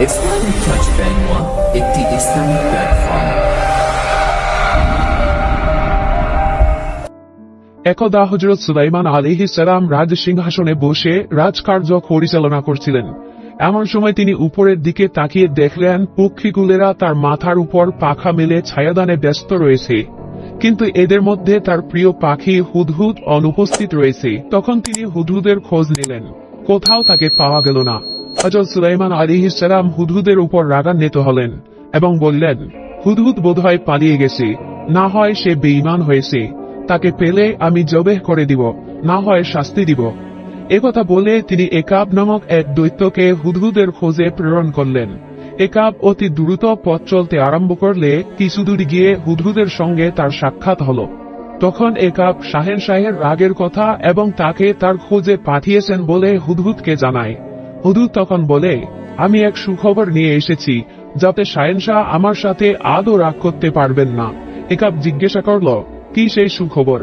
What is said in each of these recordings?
Islamic ব্যাংওয়া একটি Islamic platform. একদা হজরত সুলাইমান আলিহি সালাম রাজ সিংহাসনে বসে রাজকার্য পরিচালনা করছিলেন। এমন সময় তিনি উপরের দিকে তাকিয়ে দেখলেন, পক্ষীগুলেরা তার মাথার উপর পাখা মেলে ছায়াদানে ব্যস্ত রয়েছে। কিন্তু এদের মধ্যে তার প্রিয় পাখি হুদহুদ অনুপস্থিত রয়েছে। তখন তিনি হুদহুদের খোঁজ নিলেন। কোথাও তাকে পাওয়া গেল না। হজরত সুলাইমান আলিহি সালাম হুদহুদের উপর রাগান্বিত হলেন এবং বললেন, হুদহুদ বোধহয় পালিয়ে গেছে। না হয় সে বেঈমান হয়েছে। তাকে পেলে আমি জবেহ করে দিব, না হয় শাস্তি দিব। একথা বলে তিনি একাব নামক এক দৈত্যকে হুদহুদের খোঁজে প্রেরণ করলেন। একাব অতি দ্রুত পথ চলতে আরম্ভ করলে কিছু দূর গিয়ে হুদহুদের সঙ্গে তার সাক্ষাৎ হল। তখন একাব শাহেন শাহের রাগের কথা এবং তাকে তার খোঁজে পাঠিয়েছেন বলে হুদহুদকে জানায়। হুদহুদ তখন বলে, আমি এক সুখবর নিয়ে এসেছি, যাতে শাহেন শাহ আমার সাথে আদৌ রাগ করতে পারবেন না। একাব জিজ্ঞাসা করল, কি সেই সুখবর?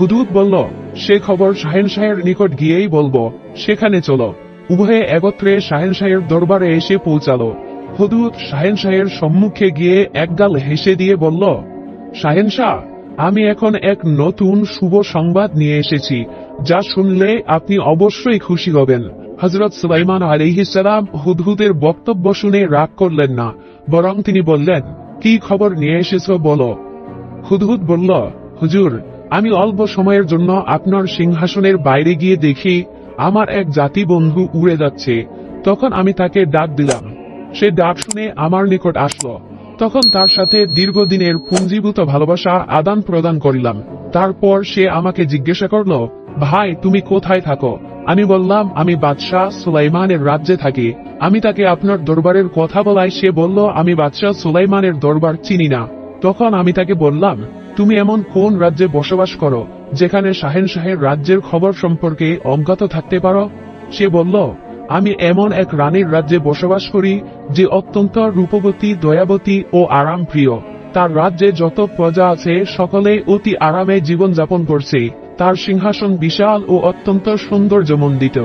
হুদুদ বলল, সে খবর শাহেন শাহের নিকট গিয়েই বলব, সেখানে চলো। উভয়ে একত্রে শাহেন শাহের দরবারে এসে পৌঁছালো। হুদুদ শাহেন শাহের সম্মুখে গিয়ে একগাল হেসে দিয়ে বলল শাহেন শাহ, আমি এখন এক নতুন শুভ সংবাদ নিয়ে এসেছি, যা শুনলে আপনি অবশ্যই খুশি হবেন। হজরত সুলাইমান আলিহিসাল্লাম হুদহুদের বক্তব্য শুনে রাগ করলেন না, বরং তিনি বললেন, কি খবর নিয়ে এসেছ বলো? হুদহুদ বলল, হুজুর, আমি অল্প সময়ের জন্য আপনার সিংহাসনের বাইরে গিয়ে দেখি, আমার এক জাতি বন্ধু উড়ে যাচ্ছে। তখন আমি তাকে ডাক দিলাম। সে ডাক শুনে আমার নিকট আসলো। তখন তার সাথে দীর্ঘদিনের পুঞ্জীভূত ভালোবাসা আদান প্রদান করিলাম। তারপর সে আমাকে জিজ্ঞাসা করল ভাই, তুমি কোথায় থাকো? আমি বললাম, আমি বাদশাহ সুলাইমানের রাজ্যে থাকি। আমি তাকে আপনার দরবারের কথা বলাই, সে বলল, আমি বাদশাহ সুলাইমানের দরবার চিনি না। তখন আমি তাকে বললাম, তুমি এমন কোন রাজ্যে বসবাস করো, যেখানে শাহেন শাহের রাজ্যের খবর সম্পর্কে অজ্ঞাত থাকতে পারো? সে বলল, আমি এমন এক রানীর রাজ্যে বসবাস করি, যে অত্যন্ত রূপবতী, দয়াবতী ও আরাম প্রিয় তার রাজ্যে যত প্রজা আছে, সকলে অতি আরামে জীবন যাপন করছে। তার সিংহাসন বিশাল ও অত্যন্ত সৌন্দর্যমণ্ডিত।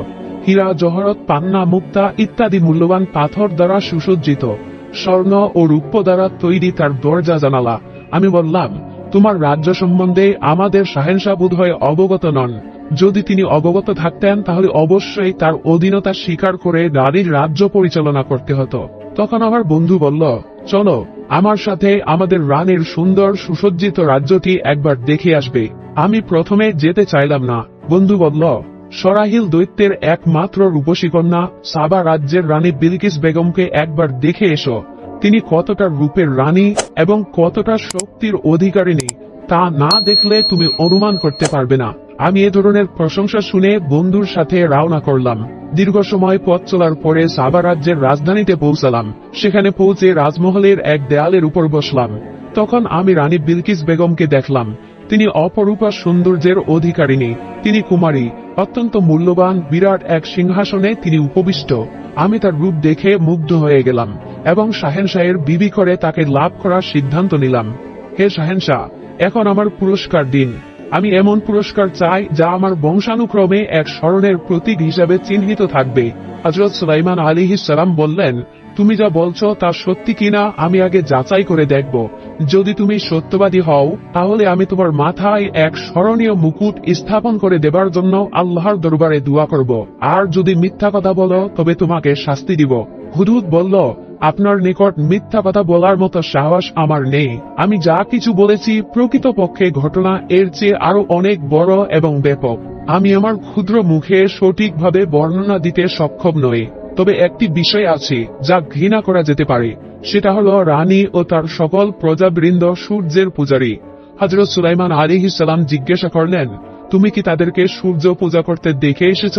হীরা, জহরত, পান্না, মুক্তা ইত্যাদি মূল্যবান পাথর দ্বারা সুসজ্জিত। স্বর্ণ ও রূপ্য দ্বারা তৈরি তার দরজা জানালা। আমি বললাম, তোমার রাজ্য সম্বন্ধে আমাদের শাহেনশাহ বোধ হয় অবগত নন। যদি তিনি অবগত থাকতেন, তাহলে অবশ্যই তার অধীনতা স্বীকার করে নারীর রাজ্য পরিচালনা করতে হতো। তখন আমার বন্ধু বলল, চলো, আমার সাথে আমাদের রানীর সুন্দর সুসজ্জিত রাজ্যটি একবার দেখে আসবে। আমি প্রথমে যেতে চাইলাম না। বন্ধু বদল সরাহিল দৈত্যের একমাত্র রূপসী কন্যা সাবা রাজ্যের রানী বিলকিস বেগমকে একবার দেখে এসো। তিনি কতটা রূপের রানী এবং কতটা শক্তির অধিকারিণী, তা না দেখলে তুমি অনুমান করতে পারবে না। আমি এ ধরনের প্রশংসা শুনে বন্ধুর সাথে রওনা করলাম। দীর্ঘ সময় পথ চলার পরে সাবা রাজ্যের রাজধানীতে পৌঁছালাম। সেখানে পৌঁছে রাজমহলের এক দেয়ালের উপর বসলাম। তখন আমি রানী বিলকিস বেগমকে দেখলাম। তিনি অপরূপা সৌন্দর্যের অধিকারিণী। তিনি কুমারী। অত্যন্ত মূল্যবান, বিরাট এক সিংহাসনে তিনি উপবিষ্ট। আমি তার রূপ দেখে মুগ্ধ হয়ে গেলাম এবং শাহেন শাহের বিবি করে তাকে লাভ করার সিদ্ধান্ত নিলাম। হে শাহেন শাহ এখন আমার পুরস্কার দিন। আমি এমন পুরস্কার চাই যা আমার বংশানুক্রমে এক স্মরণের প্রতীক হিসাবে চিহ্নিত থাকবে। হজরত সুলাইমান আলী সালাম বললেন তুমি যা বলছ তা সত্যি কিনা আমি আগে যাচাই করে দেখব। যদি তুমি সত্যবাদী হও, তাহলে আমি তোমার মাথায় এক স্মরণীয় মুকুট স্থাপন করে দেবার জন্য আল্লাহর দরবারে দোয়া করব। আর যদি মিথ্যা কথা বলো, তবে তোমাকে শাস্তি দিব। হুদুদ বলল, আপনার নিকট মিথ্যা কথা বলার মতো সাহস আমার নেই। আমি যা কিছু বলেছি, প্রকৃতপক্ষে ঘটনা এর চেয়ে আরও অনেক বড় এবং ব্যাপক। আমি আমার ক্ষুদ্র মুখে সঠিকভাবে বর্ণনা দিতে সক্ষম নই। তবে একটি বিষয় আছে যা ঘৃণা করা যেতে পারে, সেটা হলো রানী ও তার সকল প্রজাবৃন্দ সূর্যের পূজারী। হজরত সুলাইমান আলী সালাম জিজ্ঞাসা করলেন, তুমি কি তাদেরকে সূর্য পূজা করতে দেখে এসেছ?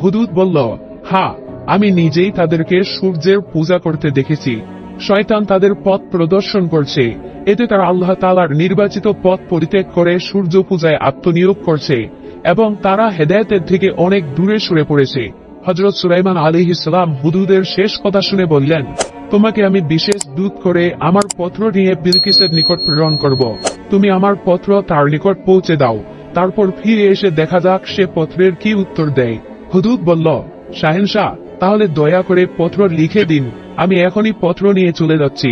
হুদুদ বলল হ্যাঁ আমি নিজেই তাদেরকে সূর্যের পূজা করতে দেখেছি। শয়তান তাদের পথ প্রদর্শন করছে, এতে তারা আল্লাহ তালার নির্বাচিত পথ পরিত্যাগ করে সূর্য পূজায় আত্মনিয়োগ করছে এবং তারা হেদায়তের থেকে অনেক দূরে সরে পড়েছে। হজরত সুলাইমান আলী ইসলাম হুদুদের শেষ কথা শুনে বললেন, তোমাকে আমি বিশেষ দূত করে আমার পত্র নিয়ে বিলকিসের নিকট প্রেরণ করব। তুমি আমার পত্র তার নিকট পৌঁছে দাও। তারপর ফিরে এসে দেখা যাক সে পত্রের কি উত্তর দেয়। হুদুদ বলল, শাহেন শাহ, তাহলে দয়া করে পত্র লিখে দিন। আমি এখনই পত্র নিয়ে চলে যাচ্ছি।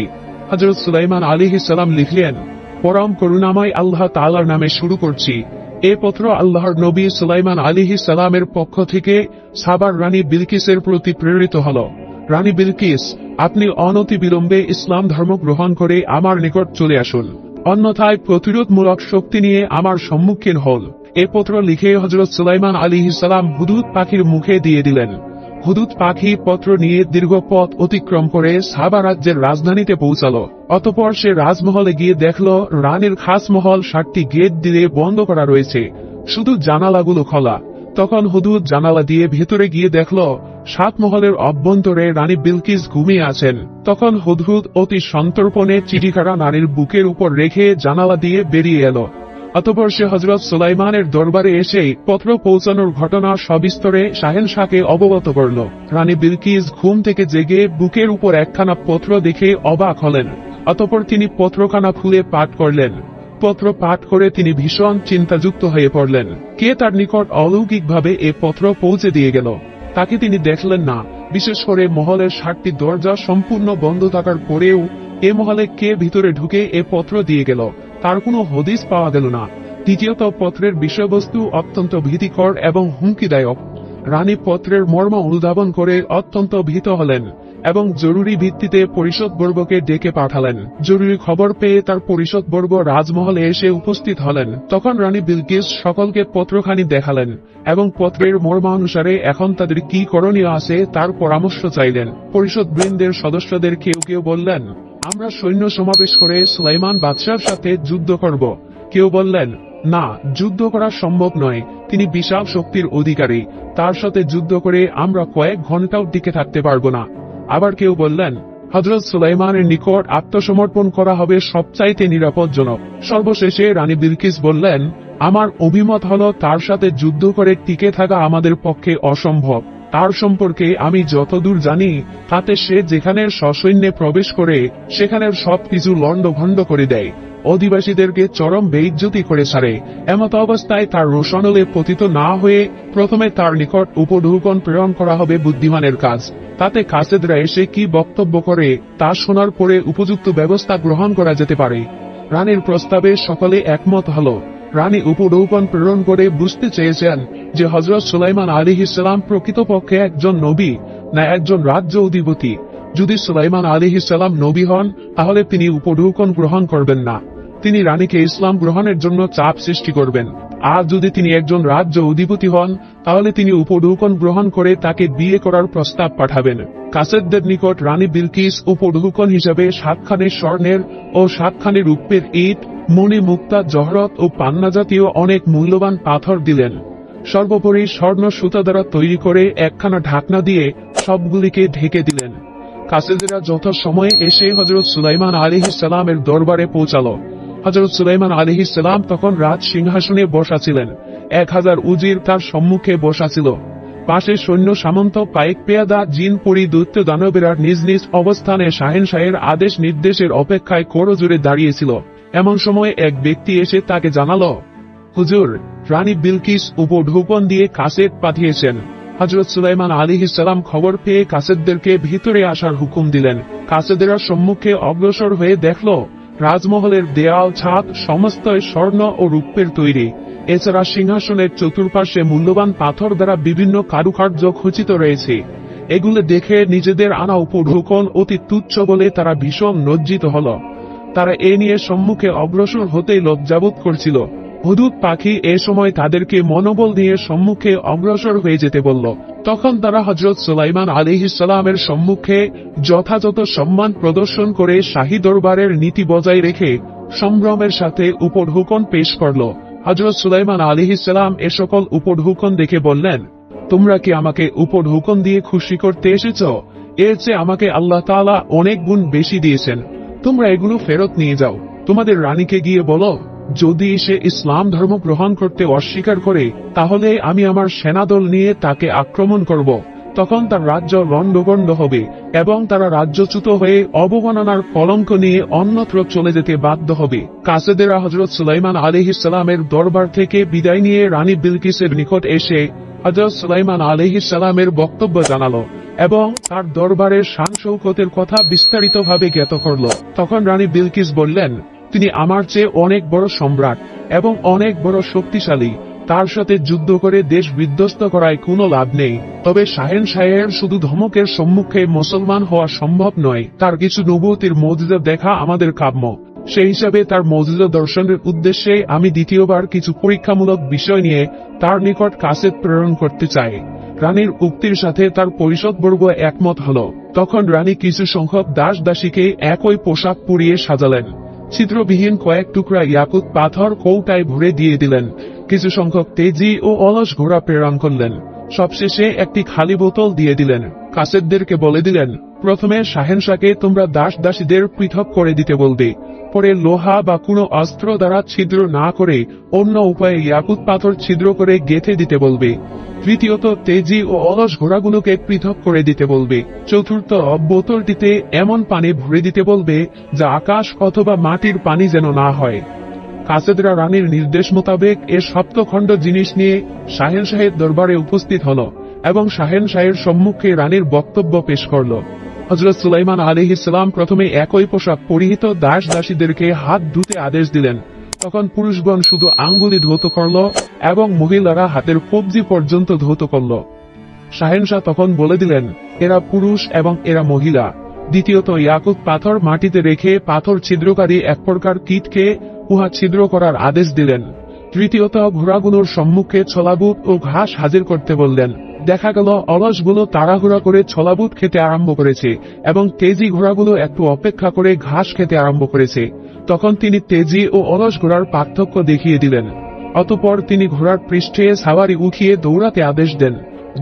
হজরত সুলাইমান আলী সালাম লিখলেন, পরম করুণাময় আল্লাহ তাআলার নামে শুরু করছি। এ পত্র আল্লাহর নবী সুলাইমান আলিহি সালামের পক্ষ থেকে সাবার রানী বিলকিসের প্রতি প্রেরিত হল। রানী বিলকিস, আপনি অনতি বিলম্বে ইসলাম ধর্ম গ্রহণ করে আমার নিকট চলে আসুন। অন্যথায় প্রতিরোধমূলক শক্তি নিয়ে আমার সম্মুখীন হল। এ পত্র লিখে হজরত সুলাইমান আলী সালাম হুদুদ পাখির মুখে দিয়ে দিলেন। হুদুদ পাখি পত্র নিয়ে দীর্ঘ পথ অতিক্রম করে সাবা রাজ্যের রাজধানীতে পৌঁছালো। অতপর সে রাজমহলে গিয়ে দেখল, রানীর খাস মহল ষাটটি গেট দিয়ে বন্ধ করা রয়েছে। শুধু জানালাগুলো খোলা। তখন হুদুদ জানালা দিয়ে ভেতরে গিয়ে দেখল, সাত মহলের অভ্যন্তরে রানী বিলকিস ঘুমিয়ে আছেন। তখন হুদহুদ অতি সন্তর্পণে চিঠিখানা নারীর বুকের উপর রেখে জানালা দিয়ে বেরিয়ে এলো। অতপর সে হজরত সুলাইমানের দরবারে এসে পত্র পৌঁছানোর ঘটনা সবিস্তরে শাহেন শাহকে অবগত করল। রানী বিলকিস ঘুম থেকে জেগে বুকের উপর একখানা পত্র দেখে অবাক হলেন। অতপর তিনি পত্রখানা খুলে পাঠ করলেন। পত্র পাঠ করে তিনি ভীষণ চিন্তাযুক্ত হয়ে পড়লেন। কে তার নিকট অলৌকিকভাবে এ পত্র পৌঁছে দিয়ে গেল? তাকে তিনি দেখলেন না। বিশেষ করে মহলের ষাটটি দরজা সম্পূর্ণ বন্ধ থাকার পরেও এ মহলে কে ভিতরে ঢুকে এ পত্র দিয়ে গেল? তার কোনো হদিস পাওয়া গেল না। দ্বিতীয়ত পত্রের বিষয়বস্তু অত্যন্ত ভীতিকর এবং হুমকিদায়ক। রানী পত্রের মর্ম অনুধাবন করে অত্যন্ত ভীত হলেন এবং জরুরি ভিত্তিতে পরিষদ পরিষদবর্গকে ডেকে পাঠালেন। জরুরি খবর পেয়ে তার পরিষদ পরিষদবর্গ রাজমহলে এসে উপস্থিত হলেন। তখন রানী বিলকিস সকলকে পত্রখানি দেখালেন এবং পত্রের মর্মানুসারে এখন তাদের কি করণীয় আছে তার পরামর্শ চাইলেন। পরিষদ বৃন্দের সদস্যদের কেউ কেউ বললেন আমরা সৈন্য সমাবেশ করে সুলাইমান বাদশার সাথে যুদ্ধ করব। কেউ বললেন, না, যুদ্ধ করা সম্ভব নয়। তিনি বিশাল শক্তির অধিকারী। তার সাথে যুদ্ধ করে আমরা কয়েক ঘন্টাও টিকে থাকতে পারব না। আবার কেউ বললেন হজরত সুলাইমানের নিকট আত্মসমর্পণ করা হবে সবচাইতে নিরাপদজনক। সর্বশেষে রানী বিলকিস বললেন, আমার অভিমত হল তার সাথে যুদ্ধ করে টিকে থাকা আমাদের পক্ষে অসম্ভব। তার সম্পর্কে আমি যতদূর জানি, তাতে সে যেখানে সসৈন্যে প্রবেশ করে, সেখানের সবকিছু লণ্ডভণ্ড করে দেয়। অধিবাসীদেরকে চরম বেইজ্জতি করে ছাড়ে। এমত অবস্থায় তার রোশনলে পতিত না হয়ে প্রথমে তার নিকট উপঢৌকন প্রেরণ করা হবে বুদ্ধিমানের কাজ। তাতে কাসেদরা এসে কি বক্তব্য করে, তা শোনার পরে উপযুক্ত ব্যবস্থা গ্রহণ করা যেতে পারে। রানীর প্রস্তাবে সকলে একমত হল। রানী উপরৌপন প্রেরণ করে বুঝতে চেয়েছেন যে হজরত সুলাইমান আলী ইসলাম প্রকৃতপক্ষে একজন নবী, না একজন রাজ্য অধিপতি। যদি সুলাইমান আলী ইসলাম নবী হন, তাহলে তিনি উপঢৌকন গ্রহণ করবেন না। তিনি রানীকে ইসলাম গ্রহণের জন্য চাপ সৃষ্টি করবেন। আর যদি তিনি একজন রাজ্য অধিপতি হন, তাহলে তিনি উপঢৌকন গ্রহণ করে তাকে বিয়ে করার প্রস্তাব পাঠাবেন। কাসেদদের নিকট রানী বিলকিস উপঢৌকন হিসাবে সাতখানের স্বর্ণের ও সাতখানের রূপের ইট মণি মুক্তা জহরত ও পান্না জাতীয় অনেক মূল্যবান পাথর দিলেন। সর্বোপরি স্বর্ণ সুতা দ্বারা তৈরি করে একখানা ঢাকনা দিয়ে সবগুলিকে ঢেকে দিলেন। কাসেদেরা যথাসময়ে এসে হজরত সুলাইমান আলী সালামের দরবারে পৌঁছালো। হজরত সুলাইমান আলী সালাম তখন রাজ সিংহাসনে বসা ছিলেন। এক হাজার উজির তার সম্মুখে বসা ছিল। পাশে সৈন্য সামন্ত পাইক পেয়াদা, জিন, পরি, দৈত্য দানবেরা নিজ নিজ অবস্থানে শাহেন শাহের আদেশ নির্দেশের অপেক্ষায় করো জুড়ে দাঁড়িয়েছিল। এমন সময় এক ব্যক্তি এসে তাকে জানালো, হুজুর, রানী বিলকিস উপঢৌকন দিয়ে কাসেদ পাঠিয়েছেন। হজরত সুলাইমান আলী সালাম খবর পেয়ে কাসেদদেরকে ভিতরে আসার হুকুম দিলেন। কাসেদেরা সম্মুখে অগ্রসর হয়ে দেখল রাজমহলের দেয়াল, ছাদ, সমস্তই স্বর্ণ ও রূপের তৈরি। এছাড়া সিংহাসনের চতুর্পাশে মূল্যবান পাথর দ্বারা বিভিন্ন কারুকার্য খচিত রয়েছে। এগুলো দেখে নিজেদের আনা উপঢৌকন অতি তুচ্ছ বলে তারা ভীষণ লজ্জিত হল। তারা এ নিয়ে সম্মুখে অগ্রসর হতেই লজ্জাবোধ করছিল। হুদুদ পাখি এ সময় তাদেরকে মনোবল দিয়ে সম্মুখে অগ্রসর হয়ে যেতে বলল। তখন তারা হজরত সুলাইমান আলী ইসলামের সম্মুখে যথাযথ সম্মান প্রদর্শন করে শাহী দরবারের নীতি বজায় রেখে সম্ভ্রমের সাথে উপঢৌকন পেশ করল। হজরত সুলাইমান আলী ইসলাম এ সকল উপঢৌকন দেখে বললেন, তোমরা কি আমাকে উপঢৌকন দিয়ে খুশি করতে এসেছ? এর চেয়ে আমাকে আল্লাহ তাআলা অনেক গুণ বেশি দিয়েছেন। তোমরা এগুলো ফেরত নিয়ে যাও। তোমাদের রানীকে গিয়ে বলো। যদি সে ইসলাম ধর্ম গ্রহণ করতে অস্বীকার করে, তাহলে আমি আমার সেনাদল নিয়ে তাকে আক্রমণ করব। তখন তার রাজ্য রণ্ডগণ্ড হবে এবং তারা রাজ্যচ্যুত হয়ে অবমাননার কলঙ্ক নিয়ে অন্যত্র চলে যেতে বাধ্য হবে। কাসেদেরা হজরত সুলাইমান আলী ইসলামের দরবার থেকে বিদায় নিয়ে রানী বিলকিসের নিকট এসে হজরত সুলাইমান আলী ইসলামের বক্তব্য জানালো এবং তার দরবারের শান শৌকতের কথা বিস্তারিতভাবে জ্ঞাত করল। তখন রানী বিলকিস বললেন তিনি আমার চেয়ে অনেক বড় সম্রাট এবং অনেক বড় শক্তিশালী। তার সাথে যুদ্ধ করে দেশ বিধ্বস্ত করায় কোনো লাভ নেই। তবে শাহেন শাহের শুধু ধমকের সম্মুখে মুসলমান হওয়া সম্ভব নয়, তার কিছু নবতির মৌজিদা দেখা আমাদের কাম্য। সেই হিসাবে তার মৌজিদা দর্শনের উদ্দেশ্যে আমি দ্বিতীয়বার কিছু পরীক্ষামূলক বিষয় নিয়ে তার নিকট কাসেট প্রেরণ করতে চাই। রানীর উক্তির সাথে তার পরিষদবর্গ একমত হল। তখন রানী কিছু সংখ্যক দাস দাসীকে একই পোশাক পরিয়ে সাজালেন। ছিদ্রবিহীন কয়েক টুকরা ইয়াকুত পাথর কৌটায় ভরে দিয়ে দিলেন। কিছু সংখ্যক তেজি ও অলস ঘোড়া প্রেরণ করলেন। সবশেষে একটি খালি বোতল দিয়ে দিলেন। কাসেদদেরকে বলে দিলেন প্রথমে শাহেনশাকে তোমরা দাস দাসীদের পৃথক করে দিতে বলবে। পরে লোহা বা কোনো অস্ত্র দ্বারা ছিদ্র না করে অন্য উপায়ে ইয়াকুত পাথর ছিদ্র করে গেথে দিতে বলবে। তৃতীয়ত, তেজি ও অলস ঘোড়াগুলোকে পৃথক করে দিতে বলবে। চতুর্থ, বোতলটিতে এমন পানি ভরে দিতে বলবে যা আকাশ অথবা মাটির পানি যেন না হয়। কাসেদরা রানীর নির্দেশ মোতাবেক এ সপ্তখণ্ড জিনিস নিয়ে শাহেন শাহের দরবারে উপস্থিত হল এবং শাহেন শাহের সম্মুখে রানীর বক্তব্য পেশ করল। হজরত সুলাইমান আলী ইসলাম প্রথমে একই পোশাক পরিহিত দাস দাসীদেরকে হাত ধুতে আদেশ দিলেন। তখন পুরুষগণ শুধু আঙ্গুলি ধৌত করল এবং মহিলারা হাতের কবজি পর্যন্ত ধৌত করল। শাহেনশাহ তখন বলে দিলেন, এরা পুরুষ এবং এরা মহিলা। দ্বিতীয়ত ইয়াকুত পাথর মাটিতে রেখে পাথর ছিদ্রকারী এক প্রকার কীটকে উহা ছিদ্র করার আদেশ দিলেন। তৃতীয়ত, ঘোড়াগুলোর সম্মুখে ছলাবুট ও ঘাস হাজির করতে বললেন। দেখা গেল, অলসগুলো তাড়াহুড়া করে ছলাবুট খেতে আরম্ভ করেছে এবং তেজি ঘোড়াগুলো একটু অপেক্ষা করে ঘাস খেতে আরম্ভ করেছে। তখন তিনি তেজি ও অলস ঘোড়ার পার্থক্য দেখিয়ে দিলেন। অতপর তিনি ঘোড়ার পৃষ্ঠে সাওয়ারি উঠিয়ে দৌড়াতে আদেশ দেন।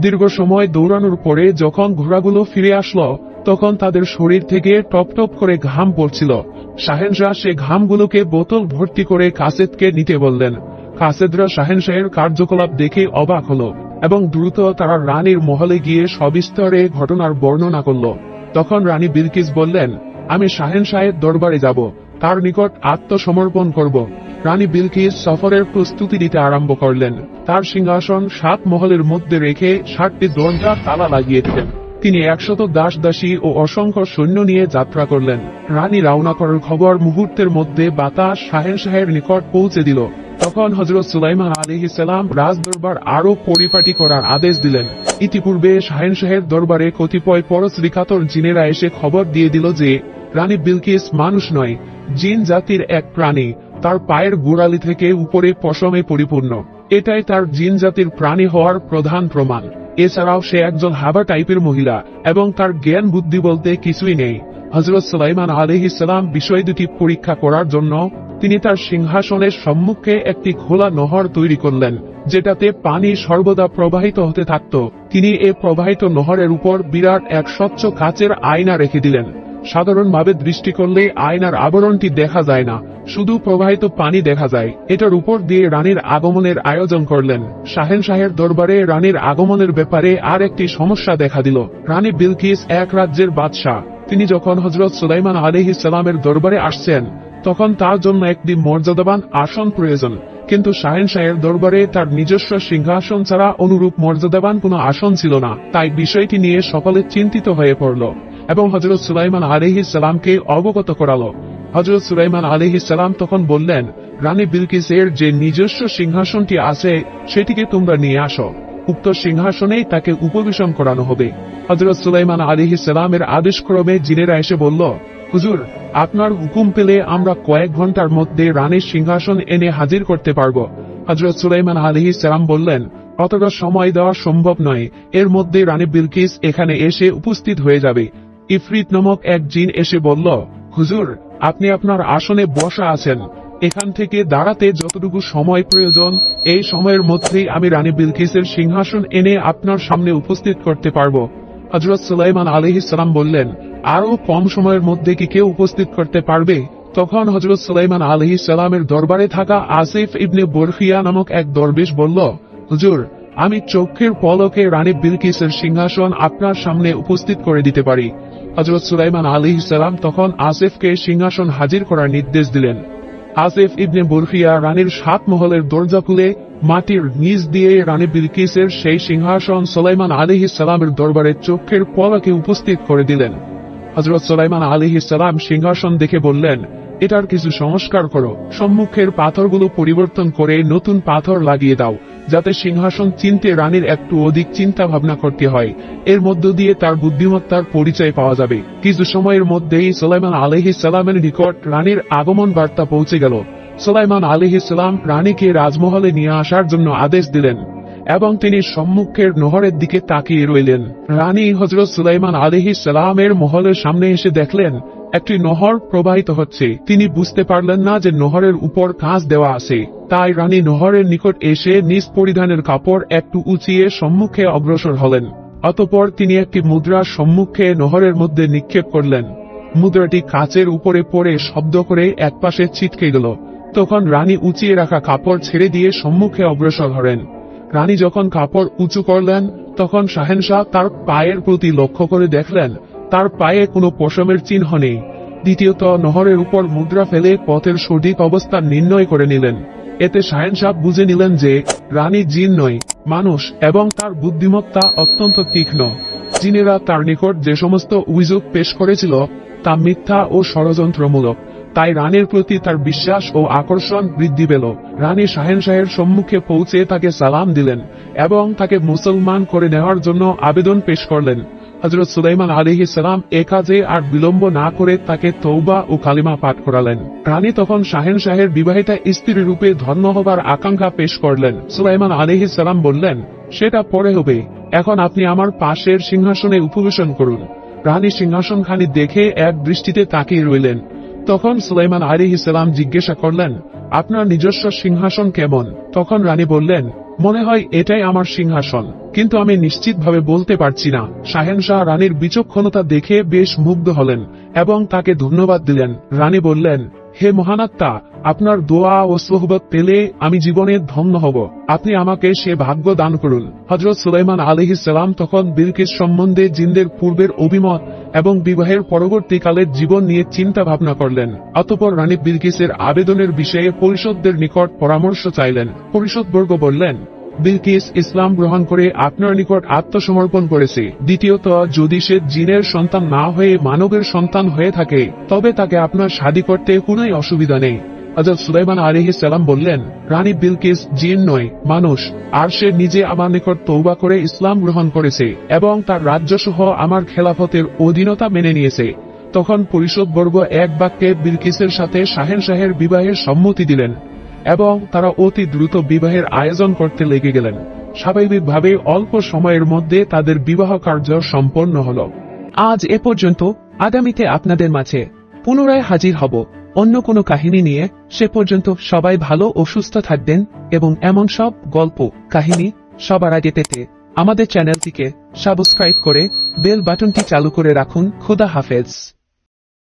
দীর্ঘ সময় দৌড়ানোর পরে যখন ঘোড়াগুলো ফিরে আসলো, তখন তাদের শরীর থেকে টপ টপ করে ঘাম পড়ছিল। শাহেনশাহ সে ঘামগুলোকে বোতল ভর্তি করে কাসেদকে নিতে বললেন। কাসেদরা শাহেনশাহের কার্যকলাপ দেখে অবাক হলো। এবং দ্রুত তারা রানীর মহলে গিয়ে সবিস্তরে ঘটনার বর্ণনা করল। তখন রানী বিলকিস বললেন, আমি শাহেন শাহের দরবারে যাব, তার নিকট আত্মসমর্পণ করব। রানী বিলকিস সফরের প্রস্তুতি নিতে আরম্ভ করলেন। তার সিংহাসন সাত মহলের মধ্যে রেখে ষাটটি দরজা তালা লাগিয়ে দিলেন তিনি একশত দাস দাসী ও অসংখ্য সৈন্য নিয়ে যাত্রা করলেন। রানী রওনা করার খবর মুহূর্তের মধ্যে বাতাস শাহেন শাহের নিকট পৌঁছে দিল। তখন হজরত সুলাইমান আলী ইসলাম রাজদরবার আরও পরিপাটি করার আদেশ দিলেন। ইতিপূর্বে শাহেন শাহের দরবারে কতিপয় পরশ্রীকাতর জিনেরা এসে খবর দিয়ে দিল যে, রানী বিলকিস মানুষ নয়, জিন জাতির এক প্রাণী, তার পায়ের গোড়ালি থেকে উপরে পশমে পরিপূর্ণ। এটাই তার জিন জাতির প্রাণী হওয়ার প্রধান প্রমাণ। এছাড়াও সে একজন হাবা টাইপের মহিলা এবং তার জ্ঞান বুদ্ধি বলতে কিছুই নেই। হজরত সুলাইমান আলহিসাম বিষয় দুটি পরীক্ষা করার জন্য তিনি তার সিংহাসনের সম্মুখে একটি খোলা নহর তৈরি করলেন, যেটাতে পানি সর্বদা প্রবাহিত হতে থাকত। তিনি এ প্রবাহিত নহরের উপর বিরাট এক স্বচ্ছ কাচের আয়না রেখে দিলেন। সাধারণভাবে দৃষ্টি করলে আয়নার আবরণটি দেখা যায় না, শুধু প্রবাহিত পানি দেখা যায়। এটার উপর দিয়ে রানীর আগমনের আয়োজন করলেন। শাহেন শাহের দরবারে রানীর আগমনের ব্যাপারে আর একটি সমস্যা দেখা দিল। রানী বিলকিস এক রাজ্যের বাদশাহ। তিনি যখন হজরত সুলাইমান আলহ ইসলামের দরবারে আসছেন তখন তার জন্য একটি মর্যাদাবান আসন প্রয়োজন। কিন্তু শাহেন শাহের দরবারে তার নিজস্ব সিংহাসন ছাড়া অনুরূপ মর্যাদাবান কোনো আসন ছিল না। তাই বিষয়টি নিয়ে সকলে চিন্তিত হয়ে পড়ল এবং হজরত সুলাইমান আলহি সালামকে অবগত করালো। হজরত সুলাইমান আলহি সালাম তখন বললেন, রানী বিলকিস এর যে নিজস্ব সিংহাসনটি আছে, সেটিকে তোমরা নিয়ে আসো। উক্ত সিংহাসনেই তাকে উপবেশন করানো হবে। হজরত সুলাইমান আলিহি সালামের আদেশক্রমে জিনেরা এসে বলল হুজুর, আপনার হুকুম পেলে আমরা কয়েক ঘণ্টার মধ্যে রানীর সিংহাসন এনে হাজির করতে পারব। হজরত সুলাইমান আলহি সালাম বললেন, অতটা সময় দেওয়া সম্ভব নয়। এর মধ্যে রানী বিলকিস এখানে এসে উপস্থিত হয়ে যাবে। ইফরিত নামক এক জিন এসে বলল, হুজুর, আপনি আপনার আসনে বসা আছেন। এখান থেকে দাঁড়াতে যতটুকু সময় প্রয়োজন, এই সময়ের মধ্যেই আমি রানী বিলকিসের সিংহাসন এনে আপনার সামনে উপস্থিত করতে পারব। হজরত সুলাইমান আলহ ইসলাম বললেন আরও কম সময়ের মধ্যে কি কেউ উপস্থিত করতে পারবে? তখন হজরত সুলাইমান আলহ সালামের দরবারে থাকা আসিফ ইবনে বরফিয়া নামক এক দরবেশ বলল, হুজুর, আমি চোখের পলকে রানী বিলকিসের সিংহাসন আপনার সামনে উপস্থিত করে দিতে পারি। হজরত সুলাইমান আলী ইসলাম তখন আসিফকে সিংহাসন হাজির করার নির্দেশ দিলেন। আসিফ ইবনে বরফিয়া রানীর সাত মহলের দরজা খুলে মাটির নিচ দিয়ে রানী বিলকিসের সেই সিংহাসন সুলাইমান আলী ইসলামের দরবারে চোখের পলকে উপস্থিত করে দিলেন। হজরত সুলাইমান আলী ইসলাম সিংহাসন দেখে বললেন, এটার কিছু সংস্কার করো। সম্মুখের পাথরগুলো পরিবর্তন করে নতুন পাথর লাগিয়ে দাও, যাতে সিংহাসন চিনতে রানীর একটু অধিক চিন্তা ভাবনা করতে হয়। এর মধ্য দিয়ে তার বুদ্ধিমত্তার পরিচয় পাওয়া যাবে। কিছু সময়ের মধ্যেই সোলাইমান আলহ সালামের নিকট রানীর আগমন বার্তা পৌঁছে গেল। সুলাইমান আলহ ইসলাম রানীকে রাজমহলে নিয়ে আসার জন্য আদেশ দিলেন। এবং তিনি সম্মুখের নহরের দিকে তাকিয়ে রইলেন। রানী হজরত সুলাইমান আলহি সালামের মহলের সামনে এসে দেখলেন, একটি নহর প্রবাহিত হচ্ছে। তিনি বুঝতে পারলেন না যে নহরের উপর কাঁচ দেওয়া আছে। তাই রানী নহরের নিকট এসে নিজ পরিধানের কাপড় একটু উঁচিয়ে সম্মুখে অগ্রসর হলেন। অতপর তিনি একটি মুদ্রা সম্মুখে নহরের মধ্যে নিক্ষেপ করলেন। মুদ্রাটি কাচের উপরে পড়ে শব্দ করে একপাশে ছিটকে গেল। তখন রানী উঁচিয়ে রাখা কাপড় ছেড়ে দিয়ে সম্মুখে অগ্রসর হলেন। রানী যখন কাপড় উঁচু করলেন, তখন শাহেনশাহ তার পায়ের প্রতি লক্ষ্য করে দেখলেন, তার পায়ে কোনো পশমের চিহ্ন নেই। দ্বিতীয়ত, নহরের উপর মুদ্রা ফেলে পথের সঠিক অবস্থা নির্ণয় করে নিলেন। এতে শাহেনশাহ বুঝে নিলেন যে, রানী জিন নয়, মানুষ, এবং তার বুদ্ধিমত্তা অত্যন্ত তীক্ষ্ণ। জিনেরা তার নিকট যে সমস্ত অভিযোগ পেশ করেছিল, তা মিথ্যা ও ষড়যন্ত্রমূলক। তাই রানীর প্রতি তার বিশ্বাস ও আকর্ষণ বৃদ্ধি পেল। রানী শাহেন শাহের সম্মুখে পৌঁছে তাকে সালাম দিলেন এবং তাকে মুসলমান করে নেওয়ার জন্য আবেদন পেশ করলেন। হজরত সুলাইমান আলিহি সালাম এ কাজে আর বিলম্ব না করে তাকে তৌবা ও কালিমা পাঠ করালেন। রানী তখন শাহেন শাহের বিবাহিতা স্ত্রী রূপে ধন্য হবার আকাঙ্ক্ষা পেশ করলেন। সুলাইমান আলিহি সালাম বললেন, সেটা পরে হবে। এখন আপনি আমার পাশের সিংহাসনে উপবেশন করুন। রানী সিংহাসন খানি দেখে এক দৃষ্টিতে তাকিয়ে রইলেন। তখন সুলাইমান আলী ইসলাম জিজ্ঞাসা করলেন, আপনার নিজস্ব সিংহাসন কেমন? তখন রানী বললেন, মনে হয় এটাই আমার সিংহাসন। কিন্তু আমি নিশ্চিতভাবে বলতে পারছি না। শাহেন শাহ রানীর বিচক্ষণতা দেখে বেশ মুগ্ধ হলেন এবং তাকে ধন্যবাদ দিলেন। রানী বললেন, হে মহানাত্মা আপনার দোয়া ও সোহবত পেলে আমি জীবনে ধন্য হব। আপনি আমাকে সে ভাগ্য দান করুন। হজরত সুলাইমান আলহি সালাম তখন বিলকিস সম্বন্ধে জিন্দের পূর্বের অভিমত এবং বিবাহের পরবর্তীকালের জীবন নিয়ে চিন্তা ভাবনা করলেন। অতপর রানী বিলকিসের আবেদনের বিষয়ে পরিষদদের নিকট পরামর্শ চাইলেন। পরিষদবর্গ বললেন, বিলকিস, ইসলাম গ্রহণ করে আপনার নিকট আত্মসমর্পণ করেছে। দ্বিতীয়ত, যদি সে জিনের সন্তান না হয়ে মানবের সন্তান হয়ে থাকে, তবে তাকে আপনার শাদী করতে কোনোই অসুবিধা নেই। হজরত সুলাইমান আলিহি সালাম বললেন, রানী বিলকিস জিন নয়, মানুষ, আর সে নিজে আমার নিকট তৌবা করে ইসলাম গ্রহণ করেছে এবং তার রাজ্যসহ আমার খেলাফতের অধীনতা মেনে নিয়েছে। তখন পরিষদবর্গ এক বাক্যে বিলকিসের সাথে শাহেন শাহের বিবাহের সম্মতি দিলেন এবং তারা অতি দ্রুত বিবাহের আয়োজন করতে লেগে গেলেন। স্বাভাবিকভাবে অল্প সময়ের মধ্যে তাদের বিবাহ কার্য সম্পন্ন হল। আজ এ পর্যন্ত আগামীতে আপনাদের মাঝে পুনরায় হাজির হব। অন্য কোনো কাহিনী নিয়ে সে পর্যন্ত সবাই ভালো ও সুস্থ থাকবেন এবং এমন সব গল্প, কাহিনী সবার আগে পেতে আমাদের চ্যানেলটিকে সাবস্ক্রাইব করে বেল বাটনটি চালু করে রাখুন। খুদা হাফেজ।